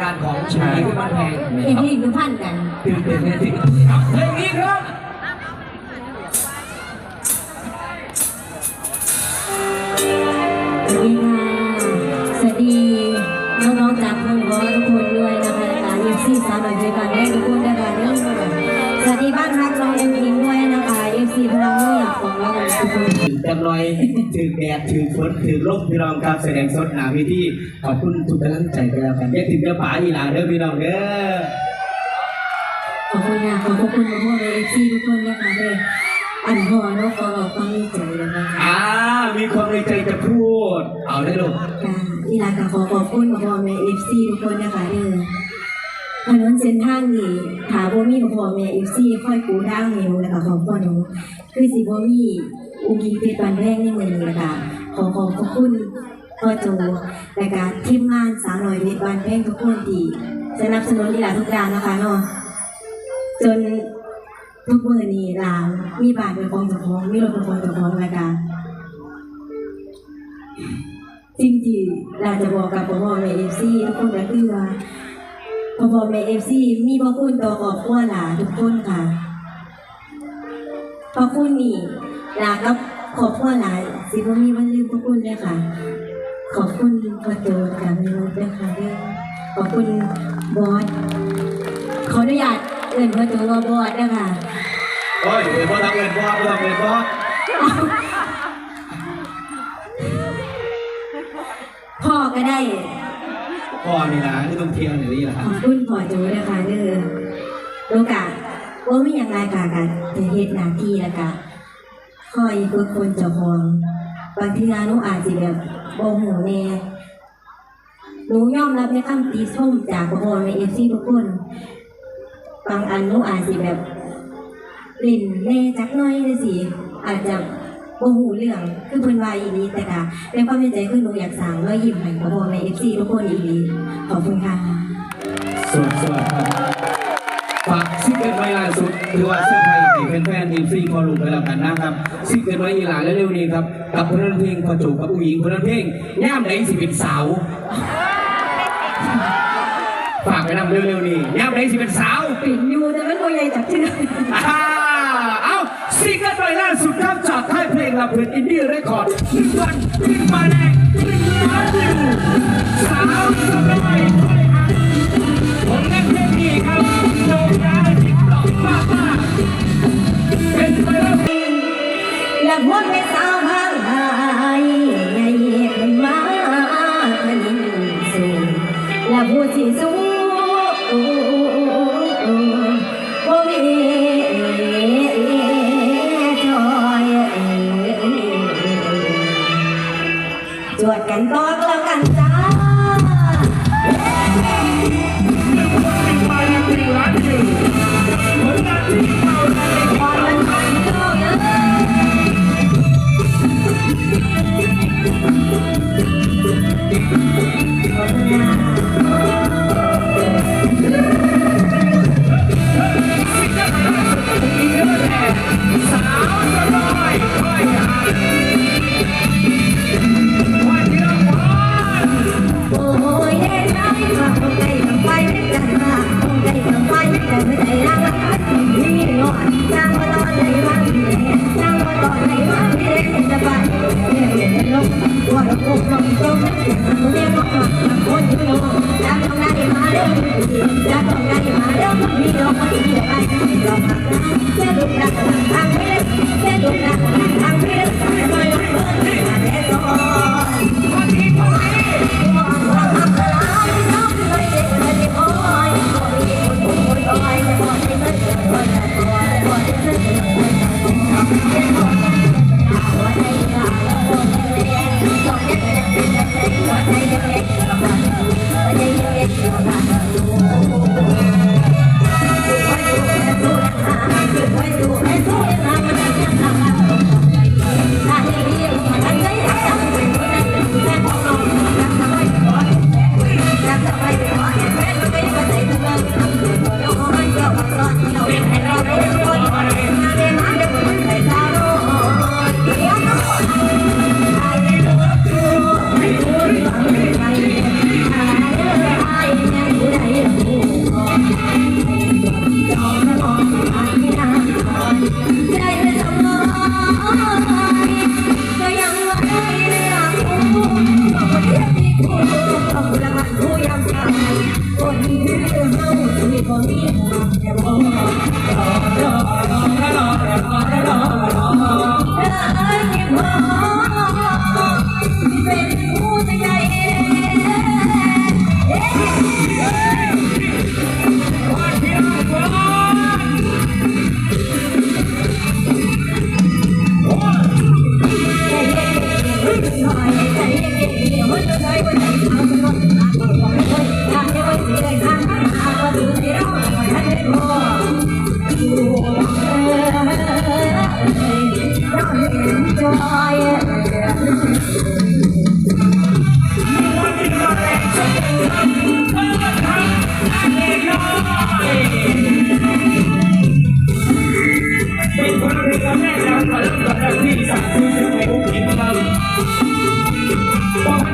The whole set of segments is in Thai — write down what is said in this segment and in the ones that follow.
การของชีวิตที่มันแพงเอกลินดูพันกันตื่นเต้นในสิ่งครับเพลงนี้ครับสวัสดีค่ะสวัสดีน้องๆจากคนวอทุกคนด้วยนะคะรายการเอฟซีสาวหน่อยด้วยกัน ถึงจำลอยถือแดดถือฝนถือลมพี่น้องครับแสดงสดหนาเวิธีขอบคุณทุกกำลังใจกันแล้วกันอย่าถึงจะป่าอีหลาเด้อพี่น้องเด้อขอบคุณค่ะขอบคุณพ่อพ่อเอฟซีทุกคนนะคะเลยอันพอเนาะขอบอกความในใจนะคะอ่ามีความในใจจะพูด เอาได้ลูกค่ะอีลาก็ขอขอบคุณพ่อแม่เอฟซีทุกคนนะคะเด้อถนนเส้นทางนี้ถาบ่มีพ่อแม่เอฟซีค่อยปูทางให้หนูแล้วก็ขอบคุณหนูคือสิบ่มี อุ้งยิงเพชรบันแรกในมือนี้นะคะขอขอบพระคุณพ่อโจและก็ทีมงานสาวหน้อยเพชรบันแพงทุกคนที่สนับสนุนอีหลาทุกอย่างนะคะเนาะจนทุกมือนี้ลานมีบานเป็นของเจ้าของมีรถเป็นของเจ้าของแล้วก็จริงๆเราจะบอกกับพ่อพ่อแม่เอฟซีทุกคนก็คือว่าพ่อพ่อแม่เอฟซีมีพระคุณต่อครอบครัวหลาทุกคนค่ะพระคุณนี่ ลากับครอบครัวหลาสิบ่มีวันลืมพระคุณเลยค่ะ ขอบคุณพ่อโจกับแม่นุชด้วยค่ะเด้อขอบคุณบอสขออนุญาตเอ่นพ่อโจว่าบอสนะคะโอ้ยเดี๋ยวพ่อทำเงินพ่อพ่อทำเงินพ่อพ่อก็ได้พ่อนี่นะที่ต้องเที่ยวอย่างนี้แหละคขรับอบคุณพ่อโจนะคะเด้อโลกะว่าไม่อย่างไรกะกันจะเฮ็ดหน้าที่แล้วกะ คอยฝึกคนเจ้าของบางทีหนูอาจสิแบบบ่หูแน่หนูยอมรับในคำติชมจากพอแม่เอฟซีทุกคน บางอันหนูอาจสิแบบลิ่นแน่จักน้อยเลยสิอาจจะบ่หูเรื่องคือเพิ่นว่าอีนี้แต่กะในความในใจคือหนูอยากสั่งรอยยิ้มให้กับพ่อแม่เอฟซีทุกคนอีนี้ขอบคุณค่ะสวัสดีครับ กซิกเกิลไว้ล่าสุดหรือว่าเสื้อไทยให้แฟนๆทีมฟรีพอลุงไปแล้วกันนะครับซิกเกิลไว้อีหลาเร็วๆนี้ครับกับผลงานเพลงพอจูกับผู้หญิงผลงานเพลงย่ามไหนสิเป็นสาวฝากไปนำเร็วๆนี้ย่ามไหนสิเป็นสาวปิดอยู่แต่มันโมใหญ่จับเชือกอ่าเอาซิงเกิลไว้ล่าสุดครับจากค่ายเพลงลำเพลินอินดี้เรคคอร์ดหนึ่งวันหนึ่งมาแดงหนึ่งล้านวิว จ เห็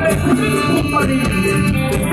บอ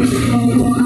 哦。